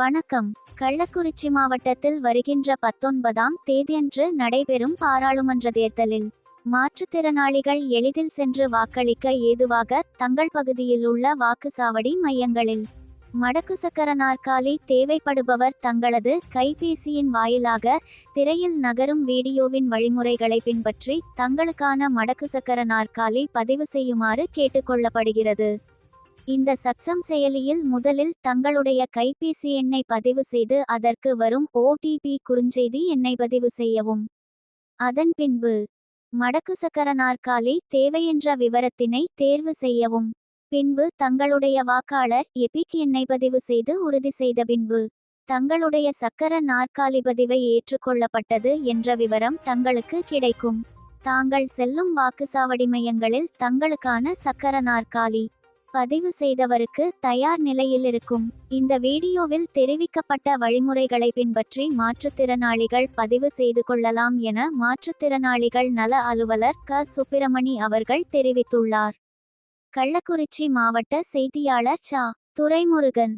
வணக்கம். கள்ளக்குறிச்சி மாவட்டத்தில் வருகின்ற பத்தொன்பதாம் தேதியன்று நடைபெறும் பாராளுமன்ற தேர்தலில் மாற்றுத்திறனாளிகள் எளிதில் சென்று வாக்களிக்க ஏதுவாக தங்கள் பகுதியில் உள்ள வாக்குச்சாவடி மையங்களில் மடக்கு சக்கர நாற்காலி தேவைப்படுபவர் தங்களது கைபேசியின் வாயிலாக திரையில் நகரும் வீடியோவின் வழிமுறைகளை பின்பற்றி தங்களுக்கான மடக்கு சக்கர நாற்காலி பதிவு செய்யுமாறு கேட்டுக்கொள்ளப்படுகிறது இந்த சக்சம் செயலியில் முதலில் தங்களுடைய கைபேசி எண்ணை பதிவு செய்து அதற்கு வரும் ஓடிபி குறுஞ்செய்தி எண்ணை பதிவு செய்யவும். அதன் பின்பு மடக்கு சக்கர நாற்காலி தேவையென்ற விவரத்தினை தேர்வு செய்யவும். பின்பு தங்களுடைய வாக்காளர் எபிக் எண்ணை பதிவு செய்து உறுதி செய்த பின்பு தங்களுடைய சக்கர நாற்காலி பதிவை ஏற்றுக்கொள்ளப்பட்டது என்ற விவரம் தங்களுக்கு கிடைக்கும். தாங்கள் செல்லும் வாக்குச்சாவடி மையங்களில் தங்களுக்கான சக்கர நாற்காலி. பதிவு செய்தவருக்கு தயார் நிலையில் இருக்கும். இந்த வீடியோவில் தெரிவிக்கப்பட்ட வழிமுறைகளை பின்பற்றி மாற்றுத்திறனாளிகள் பதிவு செய்து கொள்ளலாம் என மாற்றுத்திறனாளிகள் நல அலுவலர் க. சுப்பிரமணி அவர்கள் தெரிவித்துள்ளார். கள்ளக்குறிச்சி மாவட்ட செய்தியாளர் சா. துரைமுருகன்.